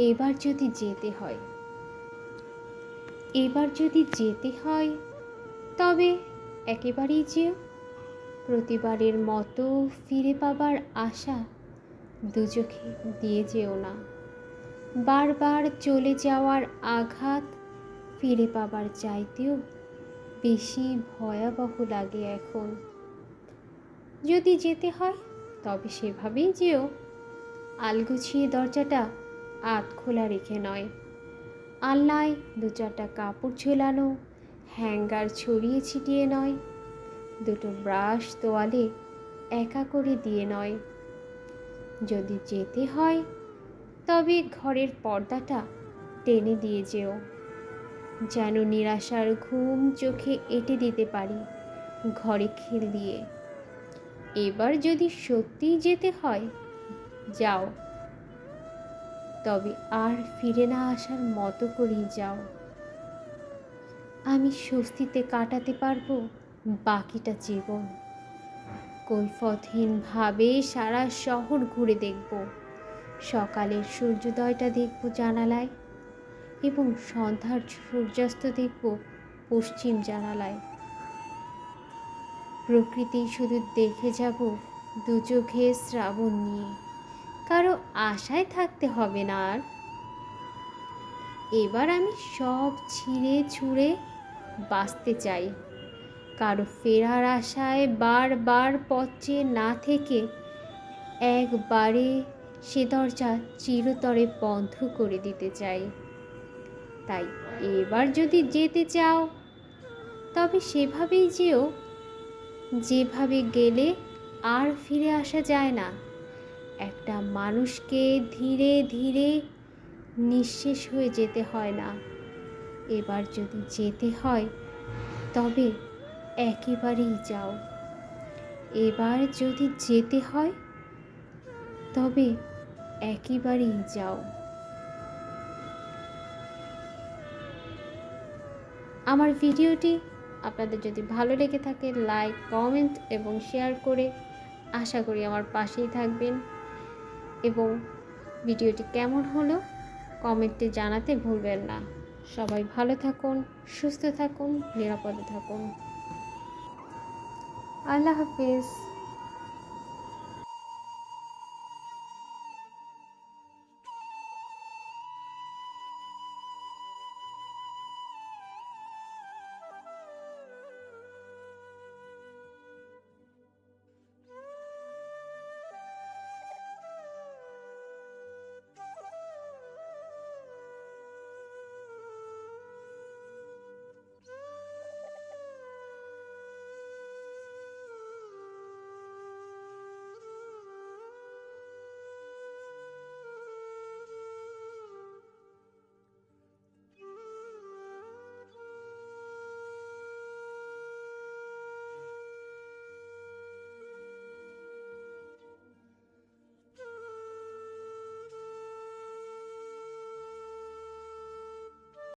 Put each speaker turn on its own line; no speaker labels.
এবার যদি যেতে হয়। এবার যদি যেতে হয়, তবে একেবারেই যেও। প্রতিবারের মতো ফিরে পাবার আশা দুচোখে দিয়ে যেও না। বারবার চলে যাওয়ার আঘাত ফিরে পাবার চাইতেও বেশি ভয়াবহ লাগে এখন। যদি যেতে হয়, তবে সেভাবেই যেও। আলগুছিয়ে দরজাটা আত খোলা রেখে নয়। আলনায় দু চারটা কাপড় ঝোলানো, হ্যাঙ্গার ছড়িয়ে ছিটিয়ে নয়। দুটো ব্রাশ তোয়ালে একা করে দিয়ে নয়। যদি যেতে হয়, তবে ঘরের পর্দাটা টেনে দিয়ে যেও। যেন নিরাশার ঘুম চোখে এঁটে দিতে পারি ঘরে খেল দিয়ে। এবার যদি সত্যিই যেতে হয়, যাও। তবে আর ফিরে না আসার মতো করেই যাও। আমি স্বস্তিতে কাটাতে পারব বাকিটা জীবন। কৈফতহীনভাবে সারা শহর ঘুরে দেখব। সকালের সূর্যোদয়টা দেখব জানালায় এবং সন্ধ্যার সূর্যাস্ত দেখব পশ্চিম জানালায়। প্রকৃতি শুধু দেখে যাব দু চোখে শ্রাবণ নিয়ে। কারও আশায় থাকতে হবে না আর। এবার আমি সব ছিঁড়ে ছুঁড়ে বাঁচতে চাই। কারও ফেরার আশায় বারবার পথে না থেকে একবারে সে দরজা চিরতরে বন্ধ করে দিতে চাই। তাই এবার যদি যেতে চাও, তবে সেভাবেই যেও। যেভাবে গেলে আর ফিরে আসা যায় না। একটা মানুষকে ধীরে ধীরে নিঃশেষ হয়ে যেতে হয় না। এবার যদি যেতে হয়, তবে একেবারেই যাও। এবার যদি যেতে হয়, তবে একেবারেই যাও। আমার ভিডিওটি আপনাদের যদি ভালো লেগে থাকে, লাইক, কমেন্ট এবং শেয়ার করে আশা করি আমার পাশেই থাকবেন। এবং ভিডিওটি কেমন হলো কমেন্টে জানাতে ভুলবেন না। সবাই ভালো থাকুন, সুস্থ থাকুন, নিরাপদে থাকুন। আল্লাহ হাফিজ।